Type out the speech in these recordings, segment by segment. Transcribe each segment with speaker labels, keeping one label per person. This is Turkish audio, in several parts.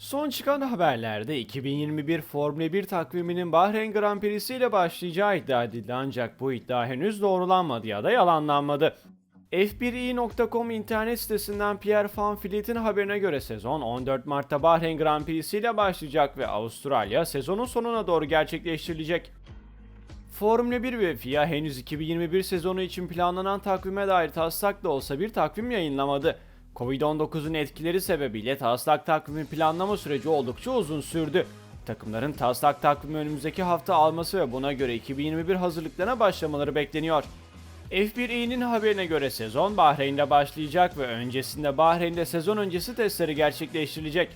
Speaker 1: Son çıkan haberlerde 2021 Formula 1 takviminin Bahreyn Grand Prix'si ile başlayacağı iddia edildi ancak bu iddia henüz doğrulanmadı ya da yalanlanmadı. F1i.com internet sitesinden Pierre Van Vliet'in haberine göre sezon 14 Mart'ta Bahreyn Grand Prix'si ile başlayacak ve Avustralya sezonun sonuna doğru gerçekleştirilecek. Formula 1 ve FIA henüz 2021 sezonu için planlanan takvime dair taslak da olsa bir takvim yayınlamadı. Covid-19'un etkileri sebebiyle taslak takvimi planlama süreci oldukça uzun sürdü. Takımların taslak takvimi önümüzdeki hafta alması ve buna göre 2021 hazırlıklarına başlamaları bekleniyor. F1i'nin haberine göre sezon Bahreyn'de başlayacak ve öncesinde Bahreyn'de sezon öncesi testleri gerçekleştirilecek.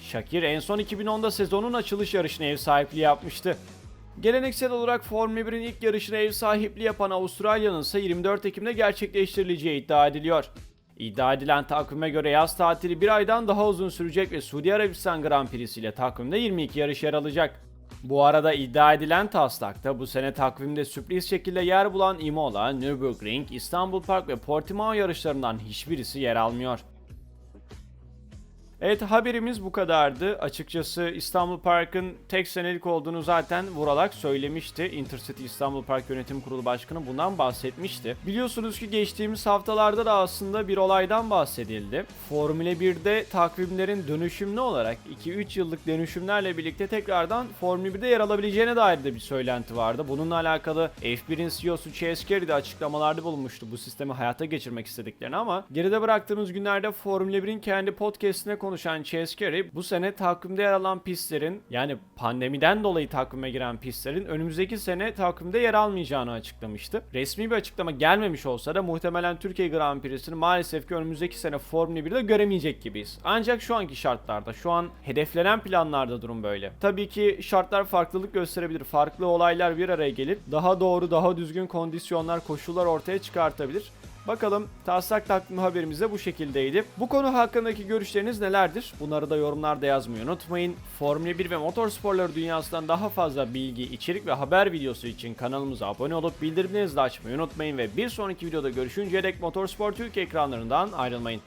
Speaker 1: Shakir en son 2010'da sezonun açılış yarışına ev sahipliği yapmıştı. Geleneksel olarak Formula 1'in ilk yarışına ev sahipliği yapan Avustralya'nın ise 24 Ekim'de gerçekleştirileceği iddia ediliyor. İddia edilen takvime göre yaz tatili bir aydan daha uzun sürecek ve Suudi Arabistan Grand Prix'si ile takvimde 22 yarış yer alacak. Bu arada iddia edilen taslakta bu sene takvimde sürpriz şekilde yer bulan Imola, Nürburgring, İstanbul Park ve Portimao yarışlarından hiçbirisi yer almıyor. Evet haberimiz bu kadardı. Açıkçası İstanbul Park'ın tek senelik olduğunu zaten Vuralak söylemişti. Intercity İstanbul Park Yönetim Kurulu Başkanı bundan bahsetmişti. Biliyorsunuz ki geçtiğimiz haftalarda da aslında bir olaydan bahsedildi. Formula 1'de takvimlerin dönüşümlü olarak 2-3 yıllık dönüşümlerle birlikte tekrardan Formula 1'de yer alabileceğine dair de bir söylenti vardı. Bununla alakalı F1'in CEO'su Chase Carey de açıklamalarda bulunmuştu bu sistemi hayata geçirmek istediklerini ama geride bıraktığımız günlerde Formula 1'in kendi podcastine konuşan Chase Carey bu sene takvimde yer alan pistlerin yani pandemiden dolayı takvime giren pistlerin önümüzdeki sene takvimde yer almayacağını açıklamıştı. Resmi bir açıklama gelmemiş olsa da muhtemelen Türkiye Grand Prix'sini maalesef ki önümüzdeki sene Formula 1'de göremeyecek gibiyiz. Ancak şu anki şartlarda, şu an hedeflenen planlarda durum böyle. Tabii ki şartlar farklılık gösterebilir. Farklı olaylar bir araya gelir. Daha doğru, daha düzgün kondisyonlar, koşullar ortaya çıkartabilir. Bakalım taslak takvimi haberimiz de bu şekildeydi. Bu konu hakkındaki görüşleriniz nelerdir? Bunları da yorumlarda yazmayı unutmayın. Formula 1 ve motorsporları dünyasından daha fazla bilgi, içerik ve haber videosu için kanalımıza abone olup bildirimlerinizi de açmayı unutmayın ve bir sonraki videoda görüşünceye dek Motorspor Türkiye ekranlarından ayrılmayın.